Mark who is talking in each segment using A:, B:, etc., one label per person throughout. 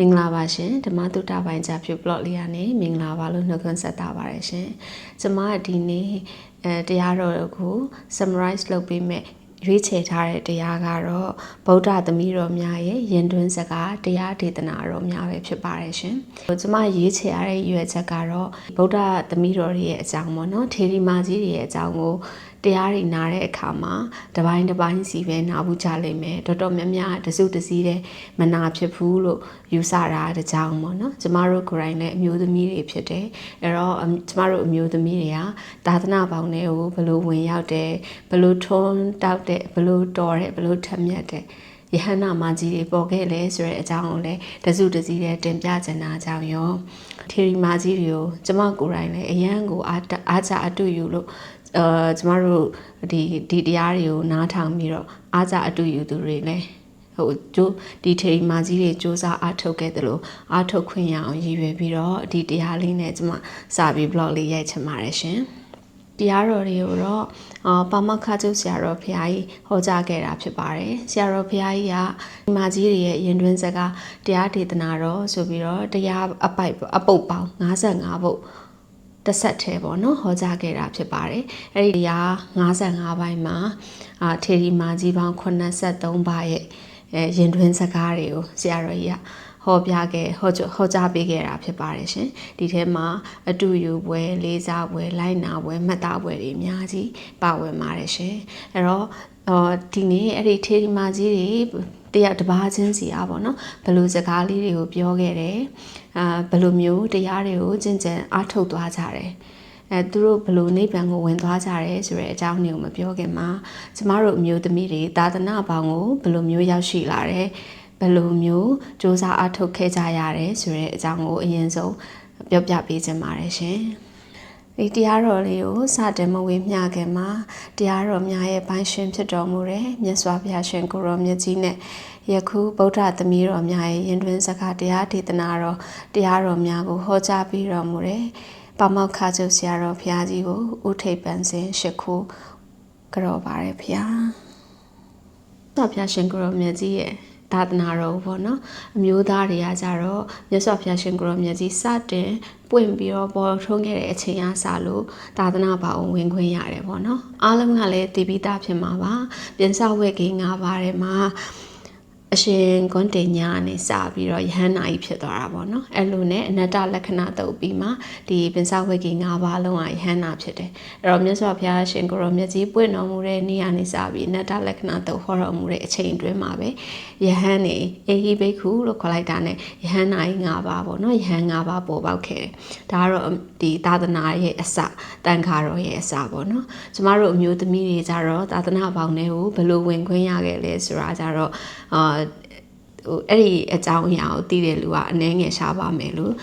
A: မင်္ဂလာပါရှင်ဓမ္မတုတ္တပိုင်းချဖြူ blog လေးကနေမင်္ဂလာပါလို့နှုတ်ခွန်းဆက်တာပါတယ်ရှင်ကျမဒီနေ့အဲတရားတော်ကို summarize လုပ်ပေးမယ်ရွေးချယ်ထားတဲ့တရားကတော့ဗုဒ္ဓသမီးတော်များရဲ့ယဉ်တွင်းစကားတရားဒေသနာတော်များပဲဖြစ်ပါတယ်ရှင်။ကျွန်မရွေးချယ်ရတဲ့ရွယ်ချက်ကတော့ဗုဒ္ဓသမီးတော်တွေရဲ့အကြောင်းပေါ့နော်။ထေရီမာကြီးတွေရဲ့အကြောင်းကို တရားတွေနားတဲ့အခါမှာတပိုင်းတပိုင်းစီပဲနားဘူးကြလိမ့်မယ်တော်တော်များများတစုတစည်းတဲ့မနာဖြစ်ဘူးလို့ယူဆတာတကြောင်ပေါ့နော်ကျမတို့ကိုယ်တိုင်လည်းအမျိုးသမီးတွေဖြစ်တယ်အဲ့တော့ကျမတို့အမျိုးသမီးတွေကသာသနာပေါင်းတွေကိုဘလို့ဝင်ရောက်တယ်ဘလို့ထွန်းတောက်တယ်ဘလို့တော်တယ်ဘလို့ထက်မြက်တယ်ယဟန္နာမကြီးတွေပေါ်ခဲ့လဲဆိုတဲ့အကြောင်းကိုလည်းတစုတစည်းတဲ့တင်ပြချင်တာကြောင့်ရောထေရီမကြီးတွေကိုကျမကိုယ်တိုင်လည်းအရန်ကိုအားအားကြအတူယူလို့ အာကျမတို့ဒီဒီတရားတွေကိုနားထောင်ပြီးတော့အားကြအတူယူသူတွေလည်းဟိုကျိုးဒီထေရီမာကြီးတွေစ조사အားထုတ်ခဲ့တယ်လို့အားထုတ်ခွင့်ရအောင်ရည်ရွယ်ပြီးတော့ဒီတရားလေးနဲ့ကျမစာပြီး blog လေးရိုက်ချင်ပါတယ်ရှင်တရားတော်တွေကိုတော့အာပါမခကျုပ်ဆရာတော်ဖရာကြီးဟောကြားခဲ့တာဖြစ်ပါတယ်ဆရာတော်ဖရာကြီးကဒီမာကြီးတွေရဲ့ရင်တွင်းစကားတရားဒေသနာတော်ဆိုပြီးတော့တရားအပိုက်အပုတ်ပေါင်း55ပုတ် တစ်ဆက်တည်းပေါ့နော်ဟောကြားခဲ့တာဖြစ်ပါတယ်အဲ့ဒီတရား55ပိုင်းမှာအာထေရီမာကြီးပေါင်း83ပါးရဲ့အဲရင်တွင်းစကားတွေကိုဆရာတော်ကြီးက ဟောပြခဲ့ဟောဟောကြားပေးခဲ့တာဖြစ်ပါတယ်ရှင်ဒီထဲမှာအတူယူပွဲလေးစားပွဲလိုက်နာပွဲမှတ်သားပွဲတွေအများကြီးပါဝင်ပါတယ်ရှင်အဲ့တော့အော်ဒီနေ့အဲ့ဒီထေရီမာကြီးတွေတယောက်တစ်ပါးချင်းစီအားပေါ့နော်ဘယ်လိုစကားလေးတွေကိုပြောခဲ့တယ်အာဘယ်လိုမျိုးတရားတွေကိုကျင့်ကြံအားထုတ်သွားကြတယ်အဲသူတို့ဘလို့နိဗ္ဗာန်ကိုဝင်သွားကြတယ်ဆိုတဲ့အကြောင်းတွေကိုမပြောခင်မှာကျမတို့အမျိုးသမီးတွေသာသနာပေါင်းကိုဘလို့မျိုးရောက်ရှိလာတယ် ဘလို့မျိုးစ조사အားထုတ်ခဲ့ကြရတယ်ဆိုတဲ့အကြောင်းကိုအရင်ဆုံးပြောပြပေးခြင်းပါတယ်ရှင်ဒီတရားတော်လေးကိုစတင်မဝေမျှခင်မှာတရားတော်များရဲ့ဘိုင်းရှင်ဖြစ်တော်မူတဲ့မြတ်စွာဘုရားရှင်ကိုရောမြတ်ကြီးနဲ့ယခုဗုဒ္ဓသမီးတော်များရဲ့ရင်တွင်စကားတရားဒေသနာတော်တရားတော်များကိုဟောကြားပြီးတော်မူတဲ့ပါမောက္ခချုပ်ဆရာတော်ဘုရားကြီးကိုဥထိပ်ပန်စဉ်ရှိခိုးကြော်ပါတယ်ဘုရား။သောဘုရားရှင်ကိုရောမြတ်ကြီးရဲ့ သာသနာတော်ပေါ့နော်အမျိုးသားတွေကကြတော့မြတ်စွာဘုရားရှင်ကိုရောမြတ်ကြီးစတင်ပွင့်ပြီးတော့ပေါ်ထုံးခဲ့တဲ့အချိန်အားစလို့သာသနာပေါင်းဝင်ခွင့်ရတယ်ပေါ့နော်အားလုံးကလည်းတည်ပြီးသားဖြစ်မှာပါပြင်စဝက်ကြီး၅ပါးထဲမှာ အရှင်ကွန်တင်ညာနဲ့စပြီးတော့ယဟန္နာကြီးဖြစ်သွားတာပေါ့နော်အဲ့လိုနဲ့အနတ္တလက္ခဏာတုပ်ပြီးမှဒီပင်စဝေကိ၅ပါးလုံးကယဟန္နာဖြစ်တယ်အဲ့တော့မြတ်စွာဘုရားရှင်ကိုရောမြတ်ကြီးပွင့်တော်မူတဲ့နေ့ကနေစပြီးအနတ္တလက္ခဏာတုပ်ဟောတော်မူတဲ့အချိန်အတွင်းမှာပဲယဟန်နေအေဟိဘိက္ခုလို့ခေါ်လိုက်တာနဲ့ယဟန္နာကြီး၅ပါးပေါ့နော်ယဟန်၅ပါးပေါ်ပေါက်ခဲ့တယ်ဒါကတော့ ဒီသာသနာရဲ့အစတန်ခါတော်ရဲ့အစပေါ့နော်ကျမတို့အမျိုးသမီးတွေကြတော့သာသနာပေါင်းတွေကိုဘယ်လိုဝင်ခွင့်ရခဲ့လဲဆိုတာကြတော့အာဟိုအဲ့ဒီအကြောင်းအရာကိုသိတဲ့လူကအနှဲငယ်ရှားပါမယ်လို့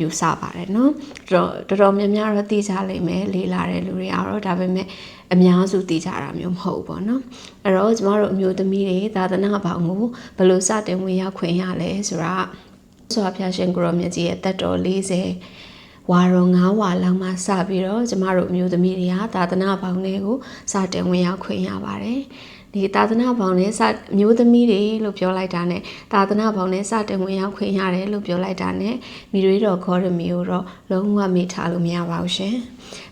A: ယူဆပါတယ်เนาะတော်တော်တော်များများတော့သိကြလိမ့်မယ်လေးလာတဲ့လူတွေကတော့ဒါပေမဲ့အများစုသိကြတာမျိုးမဟုတ်ဘူးပေါ့နော်အဲ့တော့ကျမတို့အမျိုးသမီးတွေသာသနာ့ဘောင်ကိုဘယ်လိုစတင်ဝင်ရောက်ခွင့်ရလဲဆိုတာဆိုဖျာရှင်ကိုရောမြတ်ကြီးရဲ့တက်တော်40 ဝါရော9ဝါလောက်မှစပြီးတော့ကျမတို့အမျိုးသမီးတွေကသာသနာ့ဘောင်တွေကိုစတင်ဝင်ရောက်ခွင့်ရပါတယ်ဒီသာသနာပေါင်းနဲ့စမျိုးသမီးတွေလို့ပြောလိုက်တာနဲ့သာသနာပေါင်းနဲ့စတင်ဝင်ရောက်ခွင့်ရတယ်လို့ပြောလိုက်တာနဲ့မိရွေးတော်ခေါ်ရမီကိုတော့လုံးဝမေ့ထားလို့မရပါဘူးရှင်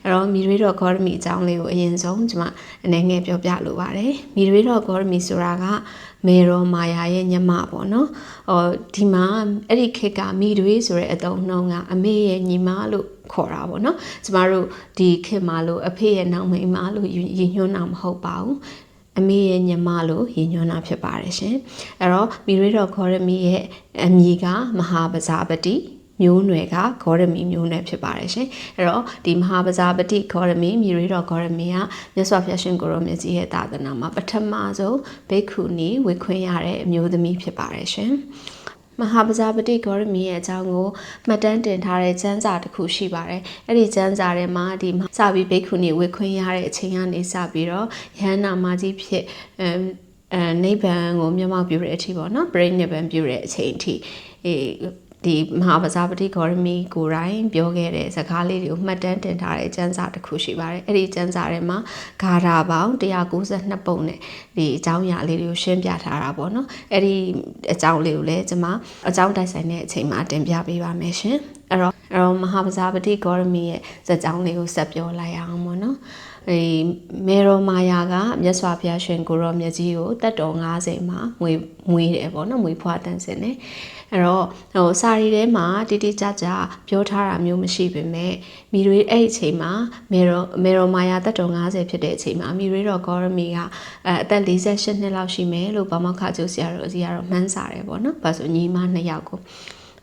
A: အဲ့တော့မိရွေးတော်ခေါ်ရမီအကြောင်းလေးကိုအရင်ဆုံးကျွန်မအနေငယ်ပြောပြလိုပါတယ်မိရွေးတော်ခေါ်ရမီဆိုတာကမေရောမာယာရဲ့ညမပေါ့နော်ဟောဒီမှာအဲ့ဒီခေတ်ကမိတွေဆိုတဲ့အတုံးနှုံးကအမေရဲ့ညီမလို့ခေါ်တာပေါ့နော်ကျမတို့ဒီခေတ်မှာလို့အဖေရဲ့နောက်မိန်းမလို့ရည်ညွှန်းတာမဟုတ်ပါဘူးအမေရဲ့ညီမလို့ရည်ညွှန်းတာဖြစ်ပါတယ်ရှင်အဲ့တော့မီရွေးတော်ခေါ်ရမီရဲ့အမည်ကမဟာပဇာပတိ မျိုးနွယ်ကဂေါရမီမျိုးနွယ်ဖြစ်ပါတယ်ရှင်အဲ့တော့ဒီမဟာပဇာပတိဂေါရမီမြရီတော်ဂေါရမီကမြတ်စွာဘုရားရှင်ကိုရောမြတ်ကြီးရဲ့သာသနာမှာပထမဆုံးဘိက္ခုနီဝေခွင့်ရတဲ့အမျိုးသမီးဖြစ်ပါတယ်ရှင်မဟာပဇာပတိဂေါရမီရဲ့အကြောင်းကိုမှတ်တမ်းတင်ထားတဲ့ကျမ်းစာတစ်ခုရှိပါတယ်။အဲ့ဒီကျမ်းစာထဲမှာဒီစာပြီးဘိက္ခုနီဝေခွင့်ရတဲ့အချိန်ကနေစပြီးတော့ယဟန္နာမကြီးဖြစ်အဲအဲနိဗ္ဗာန်ကိုမျက်မှောက်ပြုတဲ့အထိပေါ့နော်ပြိဋိနိဗ္ဗာန်ပြုတဲ့အချိန်အထိအေး ဒီမဟာပဇာပတိဂေါရမီကိုယ်တိုင်ပြောခဲ့တဲ့စကားလေးတွေကိုမှတ်တမ်းတင်ထားတဲ့ကျမ်းစာတစ်ခုရှိပါတယ်အဲ့ဒီကျမ်းစာထဲမှာဂါထာပေါင်း192ပုံနဲ့ဒီအကြောင်းအရာလေးတွေကိုရှင်းပြထားတာပေါ့နော်အဲ့ဒီအကြောင်းလေးကိုလည်းကျွန်မအကြောင်းတိုက်ဆိုင်တဲ့အချိန်မှာတင်ပြပေးပါမယ်ရှင်အဲ့တော့အဲ့တော့မဟာပဇာပတိဂေါရမီရဲ့ဇာတ်ကြောင်းလေးကိုဆက်ပြောလိုက်အောင်ပေါ့နော်အဲမေရောမာယာကမြတ်စွာဘုရားရှင်ကိုရောမြတ်ကြီးကိုတက်တော်90မှာမွေမွေးတယ်ပေါ့နော်မွေဖွားတန်းစင်တယ် အဲ့တော့ဟိုစာရီထဲမှာတိတိကျကျပြောထားတာမျိုးမရှိပေမဲ့မိရွေးအဲ့အချိန်မှာမေရောမေရောမာယာတက်တော်90ဖြစ်တဲ့အချိန်မှာမိရွေးတော်ဂေါရမီကအဲအသက်48နှစ်လောက်ရှိမယ်လို့ဗမာခါကျိုးဆရာတော်ကြီးကတော့မှန်းစာတယ်ပေါ့နော်။ဘာလို့ညီမနှစ်ယောက်ကို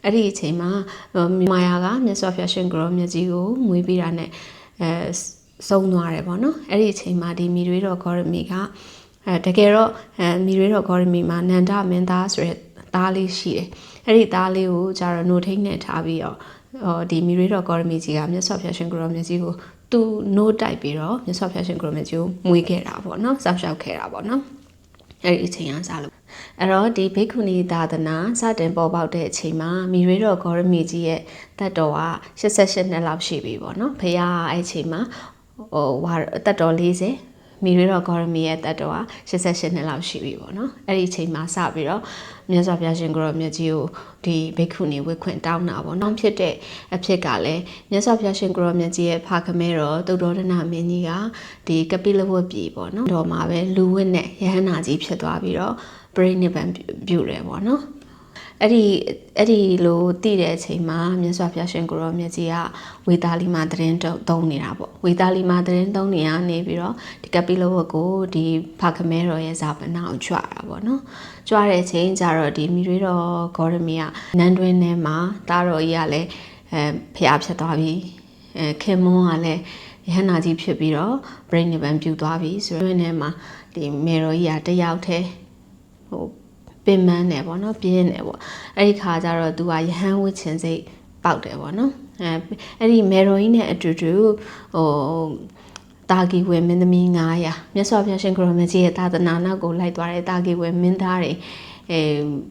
A: အဲ့ဒီအချိန်မှာမာယာကမြတ်စွာဘုရားရှင်ကိုရောမြတ်ကြီးကိုမွေးပြီးတာနဲ့အဲဆုံးသွားတယ်ပေါ့နော်အဲ့ဒီအချိန်မှာဒီမိရွေးတော်ဂေါရမီကအဲတကယ်တော့အဲမိရွေးတော်ဂေါရမီမှာနန္ဒမင်းသားဆိုတဲ့သားလေးရှိတယ် အဲ့ဒီသားလေးကိုကျတော့နှုတ်ထိန်နဲ့ထားပြီးတော့ဟောဒီမိရွေးတော်ဂေါရမီကြီးကမြတ်စွာဘုရားရှင်ကိုရောမြတ်ကြီးကိုသူနှုတ်တိုက်ပြီးတော့မြတ်စွာဘုရားရှင်ကိုရောမြတ်ကြီးကိုမွေးခဲ့တာပေါ့နော်စောင့်ရှောက်ခဲ့တာပေါ့နော်အဲ့ဒီအချိန်ကစားလို့အဲ့တော့ဒီဘိက္ခုနီသာသနာစတင်ပေါ်ပေါက်တဲ့အချိန်မှာမိရွေးတော်ဂေါရမီကြီးရဲ့တတ်တော်က88နှစ်လောက်ရှိပြီပေါ့နော်ဖခင်အဲ့အချိန်မှာဟိုဝါတက်တော်40 မိရွေးတော်ဂေါရမီရဲ့တက်တော်က88နှစ်လောက်ရှိပြီပေါ့နော်အဲ့ဒီအချိန်မှာစပြီးတော့မြတ်စွာဘုရားရှင်ကိုရောမြတ်ကြီးကိုဒီဘိက္ခုနီဝတ်ခွင့်တောင်းတာပေါ့နော်ဖြစ်တဲ့အဖြစ်ကလည်းမြတ်စွာဘုရားရှင်ကိုရောမြတ်ကြီးရဲ့ဖခမဲတော်တုတ်တော်ဒနာမင်းကြီးကဒီကပိလဝတ်ပြည်ပေါ့နော်တော်မှာပဲလူဝတ်နဲ့ယဟန္တာကြီးဖြစ်သွားပြီးတော့ပြိနိဗ္ဗာန်ပြုတယ်ပေါ့နော် အဲ့ဒီအဲ့ဒီလိုတည်တဲ့အချိန်မှာမြတ်စွာဘုရားရှင်ကိုရောမြတ်ကြီးကဝေသားလီမှာသတင်းတုံးနေတာပေါ့ဝေသားလီမှာသတင်းတုံးနေရနေပြီးတော့ဒီကပိလဝတ်ကိုဒီဖခမဲတော်ရဲ့ဇာပနာကိုကြွတာပေါ့နော်ကြွတဲ့အချိန်ကျတော့ဒီမိရွေးတော်ဂေါရမီကနန်းတွင်းထဲမှာတားတော်ကြီးကလည်းအဲဖျားဖြစ်သွားပြီအဲခင်မွန်းကလည်းရဟန္တာကြီးဖြစ်ပြီးတော့ပြိနိဗ္ဗာန်ပြုသွားပြီဆိုတော့ထဲမှာဒီမေတော်ကြီးကတယောက်တည်းဟို ပင်မန်းတယ်ပေါ့နော်ပြင်းတယ်ပေါ့အဲ့ဒီခါကျတော့သူကယဟန်ဝစ်ချင်စိတ်ပေါက်တယ်ပေါ့နော်အဲအဲ့ဒီမေတော်ကြီးနဲ့အတူတူဟိုတာဂီဝေမင်းသမီး900မြတ်စွာဘုရားရှင်ကိုရမကြီးရဲ့သာသနာနောက်ကိုလိုက်သွားတဲ့တာဂီဝေမင်းသားတွေ အဲ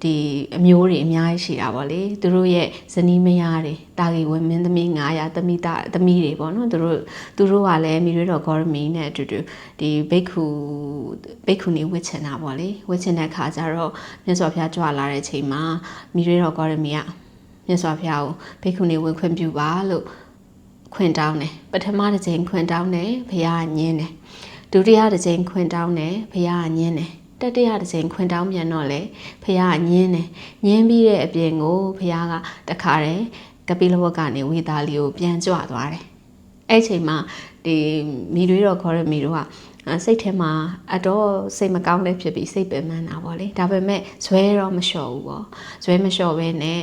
A: ဒီအမျိုးတွေအများကြီးရှိတာပေါ့လေသူတို့ရဲ့ဇနီးမယားတွေတာဂီဝေမင်းသမီး900သမီးသားသမီးတွေပေါ့နော်သူတို့သူတို့ကလည်းမိရွေးတော်ဂေါရမီနဲ့အတူတူဒီဘိက္ခုဘိက္ခုနီဝစ်ချင်တာပေါ့လေဝစ်ချင်တဲ့ခါကျတော့မြတ်စွာဘုရားကြွလာတဲ့ချိန်မှာမိရွေးတော်ဂေါရမီကမြတ်စွာဘုရားကိုဘိက္ခုနီဝင်ခွင့်ပြုပါလို့ခွင့်တောင်းတယ်ပထမတစ်ချိန်ခွင့်တောင်းတယ်ဘုရားကညင်းတယ်ဒုတိယတစ်ချိန်ခွင့်တောင်းတယ်ဘုရားကညင်းတယ် တတိယတစ်ချိန်ခွင်တောင်းပြန်တော့လေဖះကညင်းတယ်ညင်းပြီးတဲ့အပြင်ကိုဖះကတခါတည်းကပိလဝတ်ကနေဝေသားလီကိုပြန်ကြွသွားတယ်အဲ့ချိန်မှာဒီမိတွေတော့ခေါ်ရမိတို့ကစိတ်ထဲမှာအတော့စိတ်မကောင်းလည်းဖြစ်ပြီးစိတ်ပင်ပန်းတာပေါ့လေဒါပေမဲ့ဇွဲတော့မလျှော့ဘူးပေါ့ဇွဲမလျှော့ဘဲနဲ့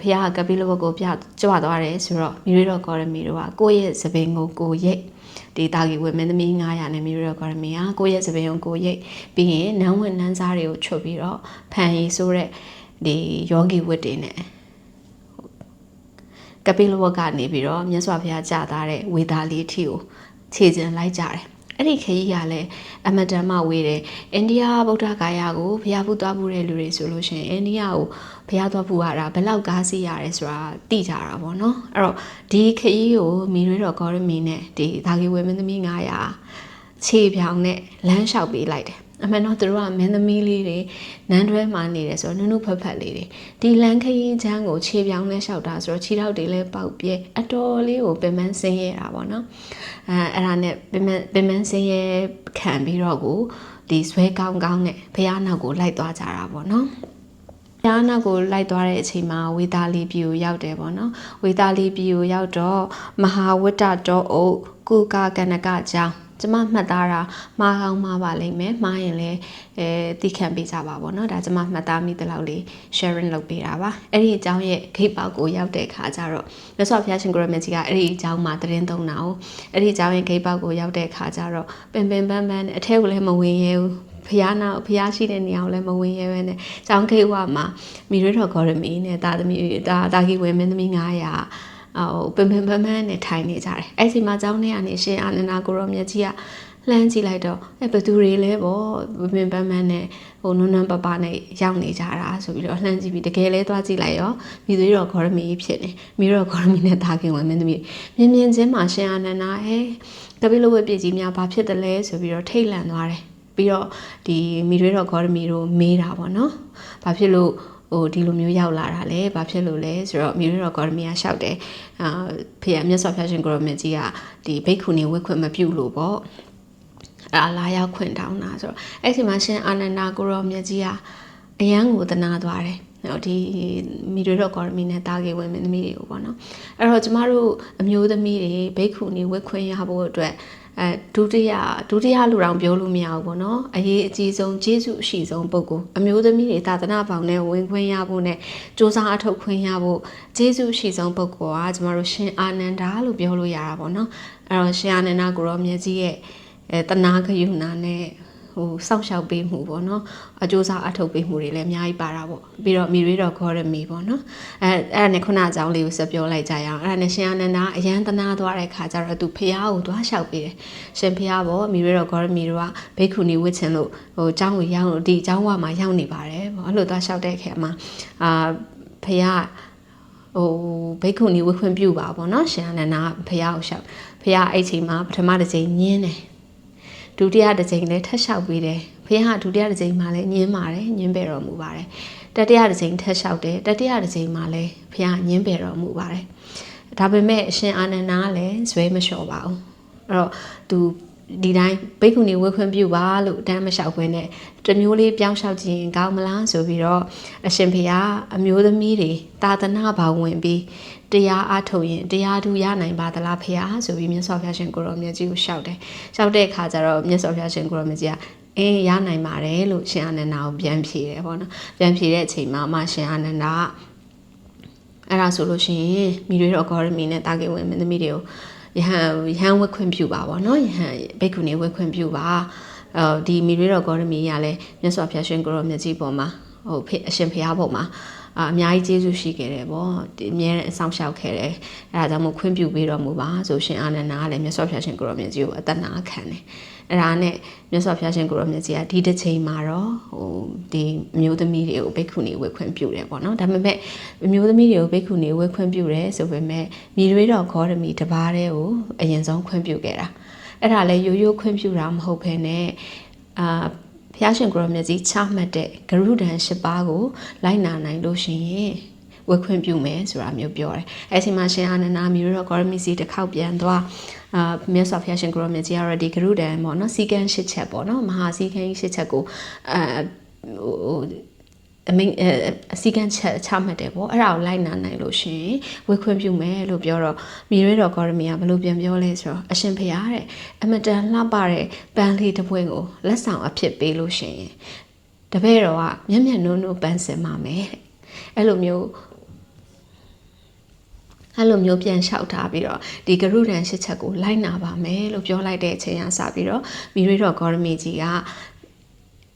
A: ဖះကကပိလဝတ်ကိုပြကြွသွားတယ်ဆိုတော့မိတွေတော့ခေါ်ရမိတို့ကကိုယ့်ရဲ့သပင်ကိုကိုရိတ် ဒီတာဂီဝေမင်းသမီး900နဲ့မျိုးရောဂရမီဟာကိုယ့်ရဲ့စပယ်ုံကိုရိတ်ပြီးရင်နန်းဝင်နန်းစားတွေကိုချုပ်ပြီးတော့ဖန်ရီဆိုတဲ့ဒီယောဂီဝတ်တွေနဲ့ကပိလဝတ်ကနေပြီးတော့မြတ်စွာဘုရားကြာသားတဲ့ဝေသာလေးထီကိုခြေကျင်လိုက်ကြတယ် အဲ့ဒီခရီးကလည်းအမတန်မှဝေးတယ်အိန္ဒိယဗုဒ္ဓဂါယာကိုဘုရားဖူးသွားမှုတဲ့လူတွေဆိုလို့ရှိရင်အိန္ဒိယကိုဘုရားသွားဖူးရတာဘယ်လောက်ကားစီးရတယ်ဆိုတာသိကြတာပေါ့နော်အဲ့တော့ဒီခရီးကိုမိရွေးတော်ဂေါရမီနဲ့ဒီဒါဂီဝေမင်းသမီး900ခြေပြောင်နဲ့လမ်းလျှောက်ပေးလိုက်တယ် အမှန်တော့သူတို့ကမင်းသမီးလေးတွေနန်းတွဲမှာနေတယ်ဆိုတော့နုနုဖက်ဖက်လေးတွေဒီလန်ခရီးချမ်းကိုခြေပြောင်းလဲလျှောက်တာဆိုတော့ခြေထောက်တွေလည်းပေါက်ပြဲအတော်လေးကိုပင်မဆင်းရဲတာပေါ့နော်အဲအဲ့ဒါနဲ့ပင်မပင်မဆင်းရဲခံပြီးတော့ကိုဒီဇွဲကောင်းကောင်းနဲ့ဖះနောက်ကိုလိုက်သွားကြတာပေါ့နော်ဖះနောက်ကိုလိုက်သွားတဲ့အချိန်မှာဝေသာလီပြည်ကိုရောက်တယ်ပေါ့နော်ဝေသာလီပြည်ကိုရောက်တော့မဟာဝတ္တတော်အုပ်ကုကာကနကကျောင်း ကျမမှတ်သားတာမှားကောင်းမှားပါလိမ့်မယ်မှားရင်လည်းအဲသိခံပေးကြပါပေါ့နော်ဒါကျမမှတ်သားမိတဲ့လောက်လေး sharing လုပ်ပေးတာပါအဲ့ဒီအကြောင်းရဲ့ဂိတ်ပေါက်ကိုရောက်တဲ့ခါကျတော့မြတ်စွာဘုရားရှင်ကိုရမကြီးကအဲ့ဒီအကြောင်းမှာသတင်းသုံးတာ哦အဲ့ဒီအကြောင်းရဲ့ဂိတ်ပေါက်ကိုရောက်တဲ့ခါကျတော့ပင်ပင်ပန်းပန်းအထဲကိုလည်းမဝင်ရဲဘူးဖះနာဖះရှိတဲ့နေရာကိုလည်းမဝင်ရဲပဲနဲ့ကျောင်းခိတ်ဝမှာမိရွေးတော်ဂေါရမီနဲ့တာသမီတာတာကြီးဝင်မင်းသမီး900 ဟိုပင်ပင်ပန်းပန်းနဲ့ထိုင်နေကြတယ်အဲ့ဒီမှာကျောင်းထဲကနေရှင်အာနန္ဒာကိုရောမြတ်ကြီးကလှမ်းကြည့်လိုက်တော့အဲဘသူတွေလဲပေါ့ဝင်းပင်ပန်းပန်းနဲ့ဟိုနွန်းနွန်းပပနဲ့ရောက်နေကြတာဆိုပြီးတော့လှမ်းကြည့်ပြီးတကယ်လဲသွားကြည့်လိုက်ရောမိသွေးတော်ဂေါရမီဖြစ်နေမိတော်ဂေါရမီနဲ့တာခင်ဝင်မင်းသမီးမြင်မြင်ချင်းမှာရှင်အာနန္ဒာဟဲကပိလဝတ်ပြည်ကြီးများဘာဖြစ်တယ်လဲဆိုပြီးတော့ထိတ်လန့်သွားတယ်ပြီးတော့ဒီမိသွေးတော်ဂေါရမီတို့မေးတာပေါ့နော်ဘာဖြစ်လို့ ဟိုဒီလိုမျိုးရောက်လာတာလဲဘာဖြစ်လို့လဲဆိုတော့မြေရတော်ဂေါရမီယာရှောက်တယ်အာဖေရမြတ်စွာဘုရားရှင်ဂေါရမီကြီးကဒီဘိက္ခုနီဝတ်ခွင့်မပြုလို့ပေါ့အဲ့ဒါလာရောက်ခွင့်တောင်းတာဆိုတော့အဲ့ဒီမှာရှင်အာနန္ဒာကိုရောမြတ်ကြီးကအယံကိုတနာသွားတယ်ဟိုဒီမိတွေတော့ကော်ရမီနဲ့တာကေဝင်မင်းသမီးတွေကိုပေါ့နော်အဲ့တော့ကျမတို့အမျိုးသမီးတွေဘိက္ခုနီဝတ်ခွင့်ရဖို့အတွက် အဲဒုတိယဒုတိယလူတော်ပြောလို့မရဘူးပေါ့နော်အရေးအကြီးဆုံးဂျေစုအရှိဆုံးပုဂ္ဂိုလ်အမျိုးသမီးတွေသာသနာပေါင်းနဲ့ဝင်ခွင့်ရဖို့နဲ့စ조사အထုတ်ခွင့်ရဖို့ဂျေစုအရှိဆုံးပုဂ္ဂိုလ်ကကျမတို့ရှင်အာနန္ဒာလို့ပြောလို့ရတာပေါ့နော်အဲ့တော့ရှင်အာနန္ဒာကိုရောမြတ်ကြီးရဲ့အဲတနာဂယုဏနဲ့ ဟိုစောင့်ရှောက်ပေးမှုပေါ့နော်အကျိုးစားအထုတ်ပေးမှုတွေလည်းအများကြီးပါတာပေါ့ပြီးတော့မိရွေးတော်ခေါ်ရမီပေါ့နော်အဲအဲ့ဒါနဲ့ခုနအကြောင်းလေးကိုဆက်ပြောလိုက်ကြရအောင်အဲ့ဒါနဲ့ရှင်အနန္ဒာအရန်တနာသွားတဲ့ခါကျတော့သူဖះကိုသွားလျှောက်ပေးတယ်ရှင်ဖះပေါ့မိရွေးတော်ခေါ်ရမီတို့ကဘိက္ခုနီဝစ်ချင်လို့ဟိုအကြောင်းကိုရောက်လို့ဒီအကြောင်းဝမှာရောက်နေပါတယ်ပေါ့အဲ့လိုသွားလျှောက်တဲ့ခင်မှာအာဖះဟိုဘိက္ခုနီဝတ်ခွင့်ပြုပါပေါ့နော်ရှင်အနန္ဒာဖះကိုလျှောက်ဖះအဲ့ချိန်မှာပထမတစ်ချိန်ညင်းတယ် ဒုတိယတစ်ချိန်လည်းထပ်လျှောက်ပေးတယ်ဖះကဒုတိယတစ်ချိန်မှလည်းညင်းပါတယ်ညင်းပယ်တော်မူပါတယ်တတိယတစ်ချိန်ထပ်လျှောက်တယ်တတိယတစ်ချိန်မှလည်းဖះညင်းပယ်တော်မူပါတယ်ဒါပေမဲ့အရှင်အာနန္ဒာကလည်းဇွဲမလျှော့ပါဘူးအဲ့တော့သူ ဒီတိုင်းဘိက္ခုနီဝတ်ခွင့်ပြုပါလို့တမ်းမလျှောက်ခွင့်နဲ့တမျိုးလေးပြောင်းလျှောက်ခြင်းကောင်းမလားဆိုပြီးတော့အရှင်ဖေကအမျိုးသမီးတွေတာသနာဘောင်ဝင်ပြီးတရားအားထုတ်ရင်တရားထူရနိုင်ပါသလားဖေဟာဆိုပြီးမြတ်စွာဘုရားရှင်ကိုရောမြတ်ကြီးကိုလျှောက်တယ်လျှောက်တဲ့အခါကျတော့မြတ်စွာဘုရားရှင်ကိုရောမြတ်ကြီးကအေးရနိုင်ပါတယ်လို့ရှင်အာနန္ဒာကိုပြန်ဖြေတယ်ပေါ့နော်ပြန်ဖြေတဲ့အချိန်မှာမှရှင်အာနန္ဒာကအဲ့ဒါဆိုလို့ရှိရင်မိတွေတော်ဂေါရမီနဲ့တာကေဝင်မင်းသမီးတွေကို ယဟန်ယဟန်ဝက်ခွင့်ပြုပါပေါ့နော်ယဟန်ဘိက္ခုနီဝက်ခွင့်ပြုပါအဲဒီမိတွေတော်ဂေါရမီကလည်းမြတ်စွာဘုရားရှင်ကိုရောမြတ်ကြီးပေါ်မှာဟိုဖေအရှင်ဖရားပေါ်မှာအအများကြီးကျေးဇူးရှိခဲ့တယ်ပေါ့ဒီအများနဲ့အဆောင်ရှောက်ခဲ့တယ်အဲဒါကြောင့်မို့ခွင့်ပြုပေးတော်မူပါဆိုရှင်အာနန္ဒာကလည်းမြတ်စွာဘုရားရှင်ကိုရောမြတ်ကြီးကိုအသက်နာခံတယ် အဲ့ဒါနဲ့မြတ်စွာဘုရားရှင်ကိုရောမြတ်ကြီးကဒီတစ်ချိန်မှာတော့ဟိုဒီအမျိုးသမီးတွေကိုဘိက္ခုနီဝတ်ခွင့်ပြုတယ်ပေါ့နော်ဒါပေမဲ့အမျိုးသမီးတွေကိုဘိက္ခုနီဝတ်ခွင့်ပြုတယ်ဆိုပေမဲ့မိရွေးတော်ခေါ်ရမီတပါးတည်းကိုအရင်ဆုံးခွင့်ပြုခဲ့တာအဲ့ဒါလည်းရိုးရိုးခွင့်ပြုတာမဟုတ်ဘဲနဲ့အာဘုရားရှင်ကိုရောမြတ်ကြီးချမှတ်တဲ့ဂရုဒဏ်၈ပါးကိုလိုက်နာနိုင်လို့ရှိရင်ဝက်ခွင့်ပြုမယ်ဆိုတာမျိုးပြောတယ်။အဲဒီမှာရှင်အာနန္ဒာမျိုးတော့ဂေါရမီစီတစ်ခေါက်ပြန်သွား အာမြတ်စွာဘုရားရှင်ကိုရောမြတ်ကြီးကတော့ဒီဂရုဒဏ်ပေါ့နော်စီကံ၈ချက်ပေါ့နော်မဟာစီကံ၈ချက်ကိုအာဟိုအမင်းအစီကံချက်ချမှတ်တယ်ပေါ့အဲ့ဒါကိုလိုက်နာနိုင်လို့ရှိရင်ဝေခွင့်ပြုမယ်လို့ပြောတော့မိရွေးတော်ဂေါရမီကဘလို့ပြန်ပြောလဲဆိုတော့အရှင်ဖရာတဲ့အမတန်လှပတဲ့ပန်းလေးတစ်ပွင့်ကိုလက်ဆောင်အဖြစ်ပေးလို့ရှိရင်တပည့်တော်ကမျက်မျက်နှုံးနှုံးပန်းစင်ပါမယ်တဲ့အဲ့လိုမျိုး အဲ့လိုမျိုးပြန်လျှောက်ထားပြီးတော့ဒီဂရုဒဏ်ရှစ်ချက်ကိုလိုက်နာပါမယ်လို့ပြောလိုက်တဲ့အချိန်ကစပြီးတော့မိရွေးတော်ဂေါရမီကြီးက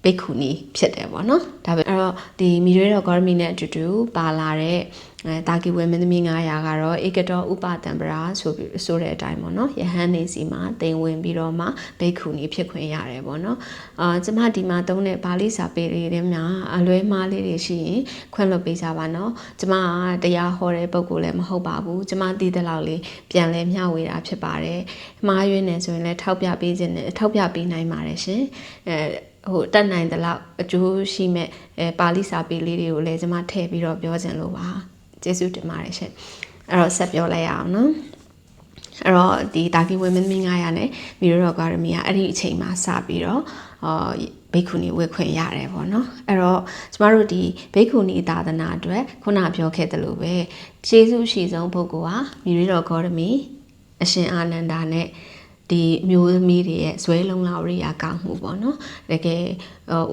A: ဘိက္ခုနီဖြစ်တယ်ပေါ့နော်ဒါပဲအဲ့တော့ဒီမီရွေးတော်ဂေါရမီနဲ့အတူတူပါလာတဲ့အဲတာကီဝဲမင်းသမီး900ကတော့ဧကတော်ဥပတံပရာဆိုပြီးဆိုတဲ့အတိုင်းပေါ့နော်ယဟန်နေစီမှာတင်ဝင်ပြီးတော့မှဘိက္ခုနီဖြစ်ခွင့်ရတယ်ပေါ့နော်အာကျမဒီမှာသုံးတဲ့ဗာလိစာပေလေးတွေများအလွဲမားလေးတွေရှိရင်ခွင့်လွှတ်ပေးကြပါနော်ကျမကတရားဟောတဲ့ပုံကိုလည်းမဟုတ်ပါဘူးကျမသိတဲ့လောက်လေးပြန်လဲမျှဝေတာဖြစ်ပါတယ်မှားယွင်းနေဆိုရင်လည်းထောက်ပြပေးခြင်းနဲ့ထောက်ပြပေးနိုင်ပါတယ်ရှင်အဲ ဟိုတက်နိုင်တဲ့လောက်အကျိုးရှိမဲ့အဲပါဠိစာပေလေးတွေကိုလည်းကျွန်မထည့်ပြီးတော့ပြောခြင်းလို့ပါကျေးဇူးတင်ပါတယ်ရှင်အဲ့တော့ဆက်ပြောလိုက်ရအောင်နော်အဲ့တော့ဒီတာကီဝင်းမင်းမင်း900နဲ့မီရိုရောဂါရမီကအဲ့ဒီအချိန်မှာစပြီးတော့အော်ဘိက္ခုနီဝတ်ခွင့်ရတယ်ပေါ့နော်အဲ့တော့ကျမတို့ဒီဘိက္ခုနီသာသနာအတွက်ခုနပြောခဲ့သလိုပဲကျေးဇူးရှိဆုံးပုဂ္ဂိုလ်ဟာမီရိုရောဂါရမီအရှင်အာနန္ဒာနဲ့ ဒီမျိုးသမီးတွေရဲ့ဇွဲလုံးလောက်ရိယာကောင်းမှုပေါ့နော်တကယ်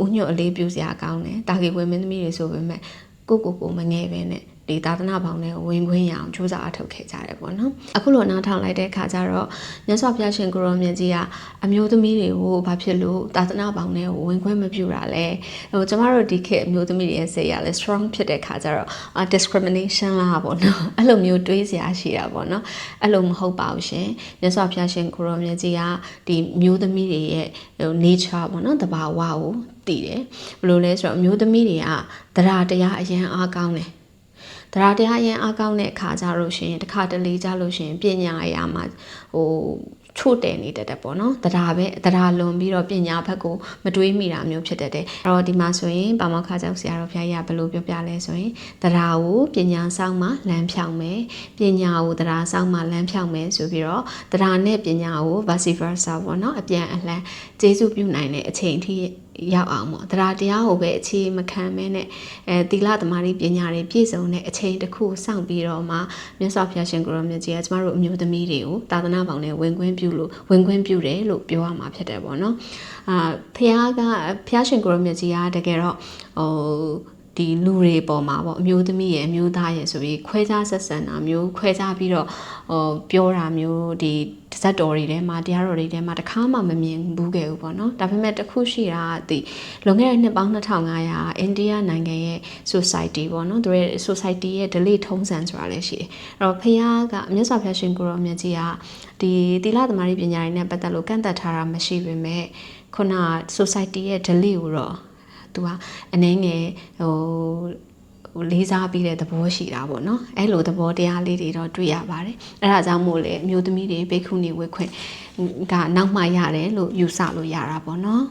A: ဥညွတ်အလေးပြုစရာကောင်းတယ်တာဂီဝင်းမင်းသမီးတွေဆိုပေမဲ့ကိုကိုကိုမငယ်ပဲနဲ့ ဒီသာသနာပေါင်းတွေကိုဝင်ခွင့်ရအောင်စူးစမ်းအထောက်ခဲ့ကြတယ်ပေါ့နော်အခုလိုနားထောင်လိုက်တဲ့ခါကျတော့မြတ်စွာဘုရားရှင်ကိုရောမြတ်ကြီးကအမျိုးသမီးတွေကိုဘာဖြစ်လို့သာသနာပေါင်းတွေကိုဝင်ခွင့်မပြုတာလဲဟိုကျမတို့ဒီခေတ်အမျိုးသမီးတွေရဲ့စိတ်ရလဲ strong ဖြစ်တဲ့ခါကျတော့ discrimination လားပေါ့နော်အဲ့လိုမျိုးတွေးစရာရှိတာပေါ့နော်အဲ့လိုမဟုတ်ပါဘူးရှင်မြတ်စွာဘုရားရှင်ကိုရောမြတ်ကြီးကဒီမျိုးသမီးတွေရဲ့ဟို nature ပေါ့နော်တဘာဝကိုတည်တယ်ဘယ်လိုလဲဆိုတော့အမျိုးသမီးတွေကတရားတရားအရင်အားကောင်းတယ် တရားတရားရင်အကောင်းတဲ့အခါကြလို့ရှိရင်တစ်ခါတလေကြလို့ရှိရင်ပညာအရာမှာဟိုချို့တယ်နေတတ်တယ်ပေါ့နော်တရားပဲတရားလွန်ပြီးတော့ပညာဘက်ကိုမတွေးမိတာမျိုးဖြစ်တတ်တယ်အဲ့တော့ဒီမှာဆိုရင်ပါမောက္ခကျောက်ဆရာတော်ဘုရားကြီးကဘယ်လိုပြောပြလဲဆိုရင်တရားကိုပညာဆောင်မှလမ်းဖြောင်းမယ်ပညာကိုတရားဆောင်မှလမ်းဖြောင်းမယ်ဆိုပြီးတော့တရားနဲ့ပညာကို vice versa ပေါ့နော်အပြန်အလှန်ကျေစုပြုနိုင်တဲ့အချိန်ထိ ရောက်အောင်ပေါ့တရားတရားကိုပဲအခြေမခံမဲနဲ့အဲသီလသမารိပညာတွေပြည့်စုံတဲ့အချိန်တစ်ခုစောင့်ပြီးတော့မှမြတ်စွာဘုရားရှင်ကိုရောမြတ်ကြီးကကျမတို့အမျိုးသမီးတွေကိုသာသနာပေါင်းနဲ့ဝင်ခွင့်ပြုလို့ဝင်ခွင့်ပြုတယ်လို့ပြောရမှာဖြစ်တယ်ပေါ့နော်အာဘုရားကဘုရားရှင်ကိုရောမြတ်ကြီးကတကယ်တော့ဟို ဒီလူတွေပေါ်မှာပေါ့အမျိုးသမီးရဲ့အမျိုးသားရဲ့ဆိုပြီးခွဲခြားဆက်ဆံတာမျိုးခွဲခြားပြီးတော့ဟိုပြောတာမျိုးဒီဇက်တော်တွေထဲမှာတရားတော်တွေထဲမှာတခါမှမမြင်ဘူးခဲ့ဘူးပေါ့နော်ဒါပေမဲ့တခုရှိတာဒီလွန်ခဲ့တဲ့နှစ်ပေါင်း2500အိန္ဒိယနိုင်ငံရဲ့ society ပေါ့နော်သူရဲ့ society ရဲ့ delay ထုံးစံဆိုတာလည်းရှိတယ်အဲ့တော့ဖခင်ကအမြတ်စွာဘုရားရှင်ကိုရောမြတ်ကြီးကဒီသီလသမารိပညာတွေနဲ့ပတ်သက်လို့ကန့်သက်ထားတာမရှိပေမဲ့ခုန society ရဲ့ delay ကိုတော့ သူကအနှင်းငယ်ဟိုဟိုလေးစားပြီးတဲ့သဘောရှိတာပေါ့နော်အဲ့လိုသဘောတရားလေးတွေတော့တွေ့ရပါတယ်အဲ့ဒါကြောင့်မို့လေအမျိုးသမီးတွေဘိက္ခုနီဝတ်ခွင့်ကနောက်မှရတယ်လို့ယူဆလို့ရတာပေါ့နော်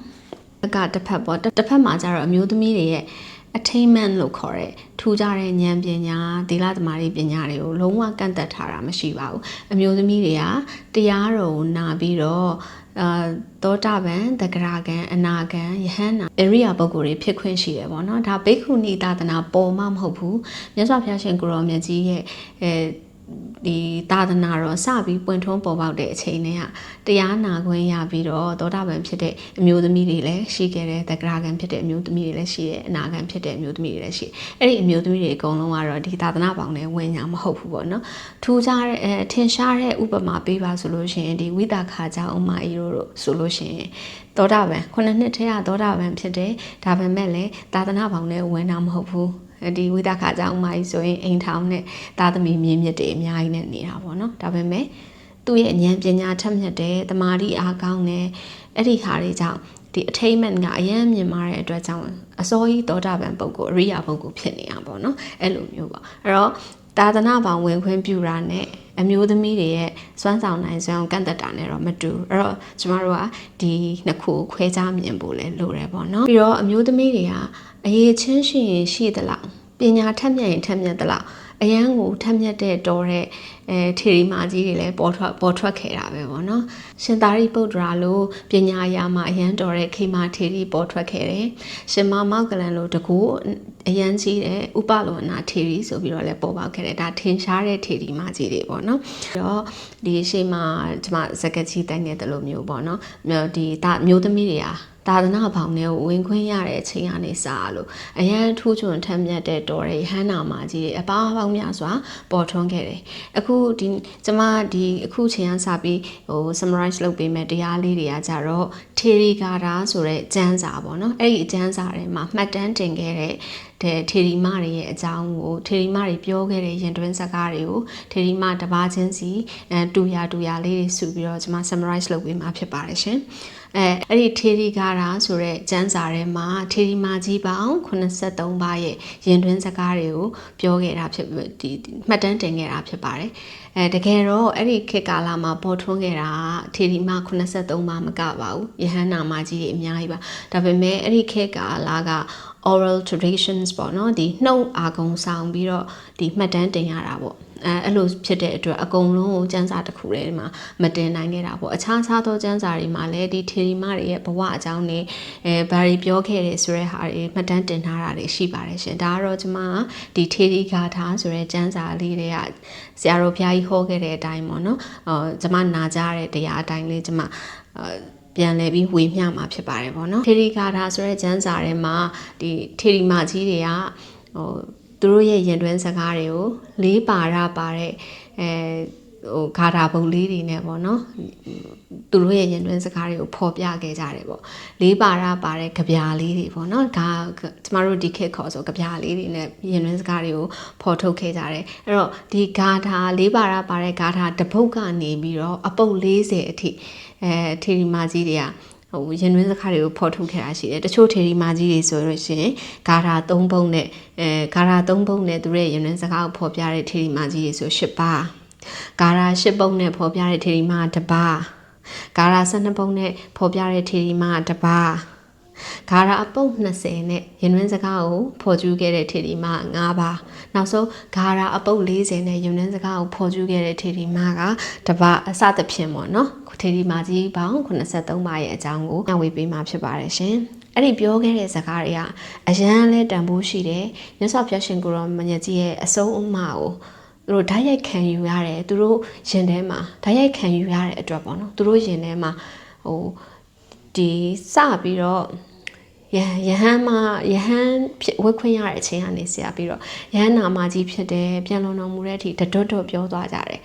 A: အကတစ်ဖက်ပေါ့တစ်ဖက်မှာကျတော့အမျိုးသမီးတွေရဲ့ attainment လို့ခေါ်တဲ့ထူးခြားတဲ့ဉာဏ်ပညာသီလသမารိပညာတွေကိုလုံးဝကန့်သက်ထားတာမရှိပါဘူးအမျိုးသမီးတွေကတရားတော်ကိုနာပြီးတော့ အာသောတာပန်တဂရကံအနာကံယဟန္တာအရိယာပုဂ္ဂိုလ်တွေဖြစ်ခွင့်ရှိတယ်ပေါ့နော်ဒါဘိက္ခုနီသာသနာပေါ်မှမဟုတ်ဘူးမြတ်စွာဘုရားရှင်ကိုရောမြတ်ကြီးရဲ့အဲ ဒီသာသနာတော်စပြီးပွင့်ထွန်းပေါ်ပေါက်တဲ့အချိန်တွေကတရားနာခွင့်ရပြီးတော့သောတာပန်ဖြစ်တဲ့အမျိုးသမီးတွေလည်းရှိခဲ့တယ်တဂရကံဖြစ်တဲ့အမျိုးသမီးတွေလည်းရှိတယ်အနာကံဖြစ်တဲ့အမျိုးသမီးတွေလည်းရှိအဲ့ဒီအမျိုးသမီးတွေအကုန်လုံးကတော့ဒီသာသနာပေါင်းနဲ့ဝင်ညာမဟုတ်ဘူးပေါ့နော်ထူးခြားတဲ့အဲထင်ရှားတဲ့ဥပမာပေးပါဆိုလို့ရှိရင်ဒီဝိတာခါကြောင့်အမအီတို့ဆိုလို့ရှိရင်သောတာပန်ခုနှစ်နှစ်ထဲကသောတာပန်ဖြစ်တယ်ဒါပေမဲ့လည်းသာသနာပေါင်းနဲ့ဝင်တာမဟုတ်ဘူး ဒီဝိသခါကြောင့်မကြီးဆိုရင်အိမ်ထောင်နဲ့သားသမီးမြင့်မြတ်တွေအများကြီးနဲ့နေတာပေါ့နော်ဒါပေမဲ့သူ့ရဲ့ဉာဏ်ပညာထက်မြက်တယ်တမာတိအားကောင်းတယ်အဲ့ဒီခါတွေကြောင့်ဒီ attainment ကအရန်မြင်မာတဲ့အတွက်ကြောင့်အစောကြီးသောတာပန်ပုဂ္ဂိုလ်အရိယာပုဂ္ဂိုလ်ဖြစ်နေတာပေါ့နော်အဲ့လိုမျိုးပေါ့အဲ့တော့ သာသနာပေါင်းဝင်ခွင့်ပြုတာနဲ့အမျိုးသမီးတွေရဲ့စွမ်းဆောင်နိုင်စွမ်းကန့်သက်တာနဲ့တော့မတူအဲ့တော့ကျမတို့ကဒီနှစ်ခုခွဲခြားမြင်ဖို့လဲလိုတယ်ပေါ့နော်ပြီးတော့အမျိုးသမီးတွေကအရေးချင်းရှိရင်ရှိသလားပညာထက်မြက်ရင်ထက်မြက်သလားအရန်ကိုထက်မြက်တဲ့တော်တဲ့ အဲထေရီမာကြီးတွေလည်းပေါ်ထွက်ပေါ်ထွက်ခဲ့တာပဲပေါ့နော်ရှင်သာရိပုတ္တရာလိုပညာရာမှာအရန်တော်တဲ့ခေမာထေရီပေါ်ထွက်ခဲ့တယ်ရှင်မမောက်ကလန်လိုတကူအရန်ကြီးတဲ့ဥပလောနာထေရီဆိုပြီးတော့လည်းပေါ်ပေါက်ခဲ့တယ်ဒါထင်ရှားတဲ့ထေရီမာကြီးတွေပေါ့နော်ပြီးတော့ဒီရှေ့မှာကျွန်မစကကြီးတိုင်နေတဲ့လိုမျိုးပေါ့နော်ဒီဒါမျိုးသမီးတွေဟာ သာသနာဘောင်တွေကိုဝင်ခွင့်ရတဲ့အချိန်ကနေစလို့အရန်ထူးချွန်ထက်မြက်တဲ့တော်တွေဟန်းနာမာကြီးတွေအပားပေါင်းများစွာပေါ်ထွန်းခဲ့တယ်အခုဒီကျမဒီအခုချိန်ကစပြီးဟို summarize လုပ်ပေးမယ်တရားလေးတွေကကြတော့ theory ကာတာဆိုတဲ့ကျမ်းစာပေါ့နော်အဲ့ဒီအကျမ်းစာထဲမှာမှတ်တမ်းတင်ခဲ့တဲ့တဲ့ထေရီမတွေရဲ့အကြောင်းကိုထေရီမတွေပြောခဲ့တဲ့ရင်တွင်းစကားတွေကိုထေရီမတပါးချင်းစီအဲတူရတူရလေးတွေစုပြီးတော့ကျွန်မ summarize လုပ်ပေးမှာဖြစ်ပါတယ်ရှင် အဲအဲ့ဒီထေရီကာတာဆိုတဲ့ကျမ်းစာထဲမှာထေရီမာကြီးပေါင်း83ပါးရဲ့ရင်တွင်းစကားတွေကိုပြောခဲ့တာဖြစ်ဒီမှတ်တမ်းတင်ခဲ့တာဖြစ်ပါတယ်အဲတကယ်တော့အဲ့ဒီခေတ်ကာလမှာပေါ်ထွန်းခဲ့တာထေရီမာ83ပါးမကပါဘူးယဟန္နာမကြီးတွေအများကြီးပါဒါပေမဲ့အဲ့ဒီခေတ်ကာလက oral traditions ပေါ့နော်ဒီနှုတ်အာကုံဆောင်ပြီးတော့ဒီမှတ်တမ်းတင်ရတာပေါ့ အဲအဲ့လိုဖြစ်တဲ့အတွက်အကုန်လုံးကိုစံစာတစ်ခုထဲမှာမတင်နိုင်ခဲ့တာပေါ့အခြားခြားသောစံစာတွေမှာလည်းဒီထေရီမတွေရဲ့ဘဝအကြောင်းတွေအဲဘာတွေပြောခဲ့တယ်ဆိုတဲ့ဟာတွေမှတ်တမ်းတင်ထားတာတွေရှိပါတယ်ရှင်ဒါကတော့ကျွန်မဒီထေရီဂါထာဆိုတဲ့စံစာလေးတွေကဆရာတော်ဘုရားကြီးဟောခဲ့တဲ့အတိုင်းပေါ့နော်အော်ကျွန်မနာကြတဲ့တရားအတိုင်းလေးကျွန်မအာပြန်လဲပြီးဝေမျှမှာဖြစ်ပါတယ်ပေါ့နော်ထေရီဂါထာဆိုတဲ့ကျမ်းစာထဲမှာဒီထေရီမကြီးတွေကဟို သူသူတို့ရဲ့ရင်တွင်းစကားတွေကိုလေးပါရပါတဲ့အဲဟိုဂါထာပုံလေးတွေနဲ့ပေါ့နော်သူတို့ရဲ့ရင်တွင်းစကားတွေကိုဖော်ပြခဲ့ကြတယ်ပေါ့လေးပါရပါတဲ့ကြပြာလေးတွေပေါ့နော်ဒါကျမတို့ဒီခေတ်ခေါ်ဆိုကြပြာလေးတွေနဲ့ရင်တွင်းစကားတွေကိုဖော်ထုတ်ခဲ့ကြတယ်အဲ့တော့ဒီဂါထာလေးပါရပါတဲ့ဂါထာတစ်ပုဒ်ကနေပြီးတော့အပုတ်40အထိအဲထေရီမာကြီးတွေက ဟိုရင်တွင်းစကားတွေကိုဖော်ထုတ်ခဲ့တာရှိတယ်တချို့ထေရီမာကြီးတွေဆိုလို့ရှိရင်ဂါထာ၃ပုံနဲ့အဲဂါထာ၃ပုံနဲ့သူတို့ရဲ့ရင်တွင်းစကားကိုဖော်ပြတဲ့ထေရီမာကြီးတွေဆို၈ပါးဂါရာ၈ပုံနဲ့ဖော်ပြတဲ့ထေရီမာတစ်ပါးဂါရာ၁၂ပုံနဲ့ဖော်ပြတဲ့ထေရီမာတစ်ပါး ဂါရာအပုတ်20နဲ့ရင်တွင်းစကားကိုဖော်ကျူးခဲ့တဲ့ထေရီမာ9ပါးနောက်ဆုံးဂါရာအပုတ်40နဲ့ရင်တွင်းစကားကိုဖော်ကျူးခဲ့တဲ့ထေရီမာကတစ်ပါးအစသဖြင့်ပေါ့နော်ထေရီမာကြီးပေါင်း83ပါးရဲ့အကြောင်းကိုညဝေပေးမှာဖြစ်ပါတယ်ရှင်အဲ့ဒီပြောခဲ့တဲ့စကားတွေကအရန်လဲတန်ဖိုးရှိတယ်မြတ်စွာဘုရားရှင်ကိုရောမညကြီးရဲ့အဆုံးအမကိုသူတို့ဓာတ်ရိုက်ခံယူရတယ်သူတို့ရင်ထဲမှာဓာတ်ရိုက်ခံယူရတဲ့အတွက်ပေါ့နော်သူတို့ရင်ထဲမှာဟိုဒီစပြီးတော့ ယဟယဟန်မှာယဟန်ဝက်ခွင့်ရတဲ့အချိန်ကနေဆရာပြီးတော့ယဟန်နာမကြီးဖြစ်တယ်ပြန်လုံတော်မူတဲ့အထိတတွတ်တွတ်ပြောသွားကြတယ်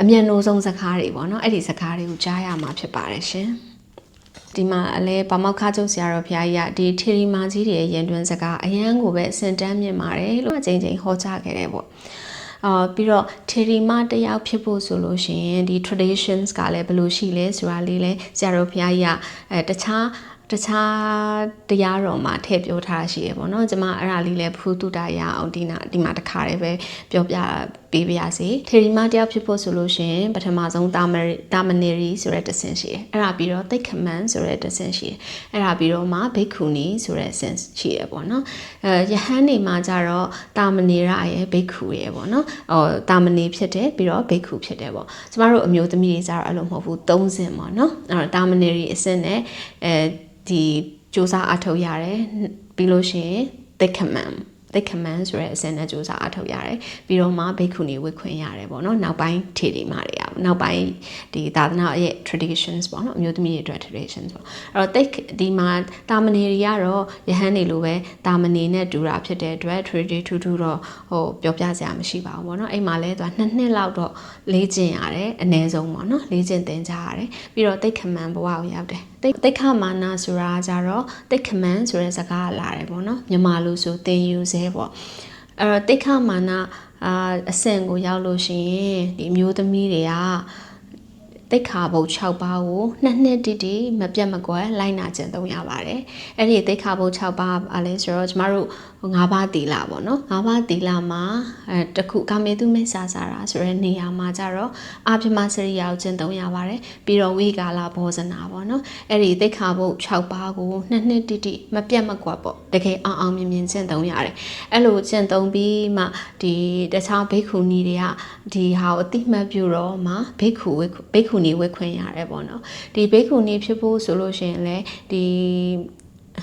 A: အမျက်နှိုးဆုံးစကားတွေပေါ့နော်အဲ့ဒီစကားတွေကိုကြားရမှာဖြစ်ပါတယ်ရှင်ဒီမှာအလဲဗမောက်ခါကျုပ်ဆရာတော်ဘုရားကြီးကဒီထီရီမာကြီးတွေရဲ့ရင်တွင်စကားအရန်ကိုပဲအစင်တန်းမြင်ပါတယ်လို့အချိန်ချင်းဟောကြားခဲ့တယ်ပေါ့အာပြီးတော့ theory မတယောက်ဖြစ်ဖို့ဆိုလို့ရှိရင်ဒီ traditions ကလည်းဘယ်လိုရှိလဲဆိုတာလေးလဲဆရာတော်ဘုရားကြီးကအဲတခြား တခြားတရားတော်မှာထည့်ပြောထားရှိရပေါ့နော်ကျွန်မအဲ့ဒါလေးလည်းဖူးတူတာရအောင်ဒီနာဒီမှာတခါတည်းပဲပြောပြ ပေးပါရစေထေရီမတယောက်ဖြစ်ဖို့ဆိုလို့ရှင်ပထမဆုံးတာမတာမနေရီဆိုတဲ့တဆင့်ရှိတယ်အဲ့ဒါပြီးတော့သိခမန်ဆိုတဲ့တဆင့်ရှိတယ်အဲ့ဒါပြီးတော့မှဘိက္ခုနီဆိုတဲ့ဆင့်ရှိရပေါ့နော်အဲယဟန်နေမှာကြတော့တာမနေရရဲ့ဘိက္ခုရဲ့ပေါ့နော်ဟောတာမနေဖြစ်တယ်ပြီးတော့ဘိက္ခုဖြစ်တယ်ပေါ့ကျမတို့အမျိုးသမီးတွေကြတော့အဲ့လိုမဟုတ်ဘူးသုံးဆင့်ပေါ့နော်အဲ့တော့တာမနေရီအဆင့်နဲ့အဲဒီစူးစမ်းအထောက်ရတယ်ပြီးလို့ရှိရင်သိခမန် သိခမန်ဆိုတဲ့အစင်နဲ့စူးစမ်းအထောက်ရတယ်ပြီးတော့မှဘိက္ခုနီဝတ်ခွင့်ရတယ်ပေါ့နော်နောက်ပိုင်းထေဒီမာတွေကနောက်ပိုင်းဒီသာသနာရဲ့ traditions ပေါ့နော်အမျိုးသမီးတွေအတွက် traditions ပေါ့အဲ့တော့သိဒီမှာတာမဏေတွေကတော့ယဟန်နေလိုပဲတာမဏေနဲ့တူတာဖြစ်တဲ့အတွက် tradition ထူးထူးတော့ဟိုပြောပြစရာမရှိပါဘူးပေါ့နော်အဲ့မှာလဲသူကနှစ်နှစ်လောက်တော့လေ့ကျင့်ရတယ်အနည်းဆုံးပေါ့နော်လေ့ကျင့်သင်ကြားရတယ်ပြီးတော့သိခမန်ဘဝကိုရောက်တယ်တိတ်ခမာနာဆိုတာကြတော့တိတ်ခမန်ဆိုတဲ့စကားလာတယ်ပေါ့နော်မြန်မာလိုဆိုသင်ယူစေပေါ့အဲ့တော့တိတ်ခမာနာအာအဆင့်ကိုရောက်လို့ရှိရင်ဒီမျိုးသမီးတွေကတိတ်ခါဘုတ်6ပါးကိုနှစ်နှစ်တိတိမပြတ်မကွက်လိုက်နာကျင့်သုံးရပါတယ်။အဲ့ဒီတိတ်ခါဘုတ်6ပါးအားလဲဆိုတော့ကျမတို့၅ပါးတီလာပေါ့နော်၅ပါးတီလာမှာအဲတခုကာမေတုမိစ္ဆာစာရာဆိုတဲ့နေရာမှာကြတော့အာပြမစရိယာကိုကျင့်သုံးရပါတယ်ပြီးတော့ဝိကာလဘောဇနာပေါ့နော်အဲ့ဒီသိက္ခာပုတ်6ပါးကိုနှစ်နှစ်တိတိမပြတ်မကွက်ပေါ့တကယ်အောင်အောင်မြင်မြင်ကျင့်သုံးရတယ်အဲ့လိုကျင့်သုံးပြီးမှဒီတခြားဘိက္ခုနီတွေကဒီဟာကိုအတိမတ်ပြုတော့မှဘိက္ခုဘိက္ခုနီဝတ်ခွင့်ရတယ်ပေါ့နော်ဒီဘိက္ခုနီဖြစ်ဖို့ဆိုလို့ရှိရင်လည်းဒီ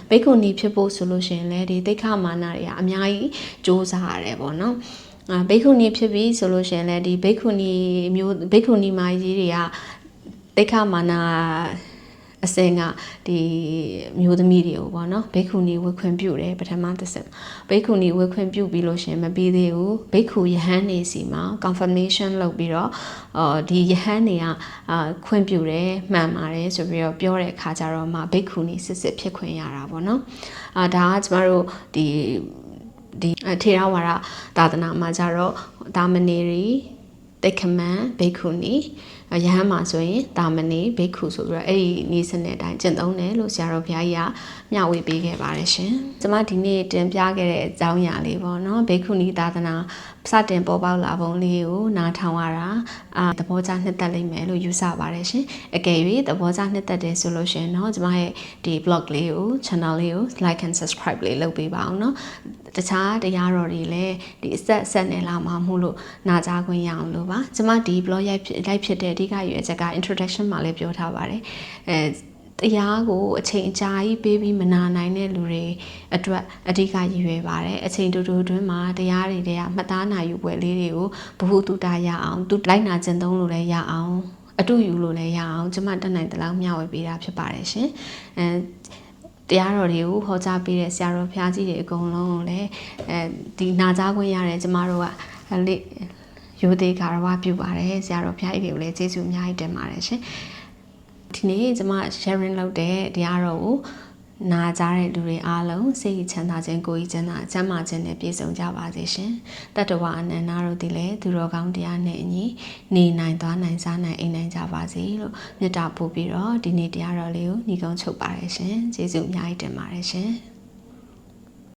A: ဘိက္ခုနီဖြစ်ဖို့ဆိုလို့ရှိရင်လည်းဒီသိက္ခာမာနတွေကအများကြီးစ조사ရတယ်ပေါ့နော်အာဘိက္ခုနီဖြစ်ပြီဆိုလို့ရှိရင်လည်းဒီဘိက္ခုနီမျိုးဘိက္ခုနီမာကြီးတွေကသိက္ခာမာန အစင်ကဒီမျိုးသမီးတွေကိုပေါ့နော်ဘိက္ခုနီဝတ်ခွင့်ပြုတယ်ပထမတစ်ဆင့်ဘိက္ခုနီဝတ်ခွင့်ပြုပြီးလို့ရှင်မပြီးသေးဘူးဘိက္ခုယဟန်နေစီမှာ confirmation လုပ်ပြီးတော့အော်ဒီယဟန်နေကအာခွင့်ပြုတယ်မှန်ပါတယ်ဆိုပြီးတော့ပြောတဲ့အခါကျတော့မှဘိက္ခုနီစစ်စစ်ဖြစ်ခွင့်ရတာပေါ့နော်အာဒါကကျမတို့ဒီဒီထေရဝါဒသာသနာမှာကြတော့ဒါမနေရီတိတ်ခမန်ဘိက္ခုနီရဟန်းမှာဆိုရင်တာမဏေဘိက္ခုဆိုပြီးတော့အဲ့ဒီနည်းစနစ်အတိုင်းကျင့်သုံးတယ်လို့ဆရာတော်ဘုရားကြီးကမျှဝေပေးခဲ့ပါတယ်ရှင်။ကျွန်မဒီနေ့တင်ပြခဲ့တဲ့အကြောင်းအရာလေးပေါ့နော်ဘိက္ခုနီသာသနာစတင်ပေါ်ပေါက်လာပုံလေးကိုနားထောင်ရတာအာသဘောကျနှစ်သက်လိမ့်မယ်လို့ယူဆပါတယ်ရှင်။အကယ်၍သဘောကျနှစ်သက်တယ်ဆိုလို့ရှင်เนาะကျွန်မရဲ့ဒီ blog လေးကို channel လေးကို like and subscribe လေးလုပ်ပေးပါအောင်เนาะတခြားတရားတော်တွေလည်းဒီအဆက်အဆက်နဲ့လာမှာမို့လို့နာကြားခွင့်ရအောင်လို့ပါကျွန်မဒီ blog ရိုက်ဖြစ်လိုက်ဖြစ်တဲ့ အဓိကရွယ်ချက်က introduction မှာလည်းပြောထားပါတယ်အဲတရားကိုအချိန်အကြာကြီးပေးပြီးမနာနိုင်တဲ့လူတွေအတွက်အဓိကရည်ရွယ်ပါတယ်အချိန်တူတူတွင်းမှာတရားတွေတွေကမှတ်သားနိုင်ယူပွဲလေးတွေကိုဘ ഹു တုတာရအောင်သူလိုက်နာကျင့်သုံးလို့လည်းရအောင်အတူယူလို့လည်းရအောင်ကျမတက်နိုင်တဲ့လောက်မျှဝေပေးတာဖြစ်ပါတယ်ရှင်အဲတရားတော်တွေကိုဟောကြားပေးတဲ့ဆရာတော်ဖျားကြီးတွေအကုန်လုံးကိုလည်းအဲဒီနာကြားခွင့်ရတယ်ကျမတို့ကအဲ့လေ ရိုသေကာရဝပြုပါတယ်ဆရာတော်ဖျားကြီးတွေကိုလည်းကျေးဇူးအများကြီးတင်ပါတယ်ရှင်ဒီနေ့ကျမ sharing လုပ်တဲ့တရားတော်ကိုနာကြားတဲ့လူတွေအားလုံးစိတ်ချမ်းသာခြင်းကိုယ်ကြီးချမ်းသာကျမ်းမာခြင်းနဲ့ပြည့်စုံကြပါစေရှင်တတ္တဝအနန္တတို့ဒီလည်းသူတော်ကောင်းတရားနဲ့အညီနေနိုင်သွားနိုင်စားနိုင်အိမ်နိုင်ကြပါစေလို့မေတ္တာပို့ပြီးတော့ဒီနေ့တရားတော်လေးကိုညီကုန်းချုပ်ပါတယ်ရှင်ကျေးဇူးအများကြီးတင်ပါတယ်ရှင်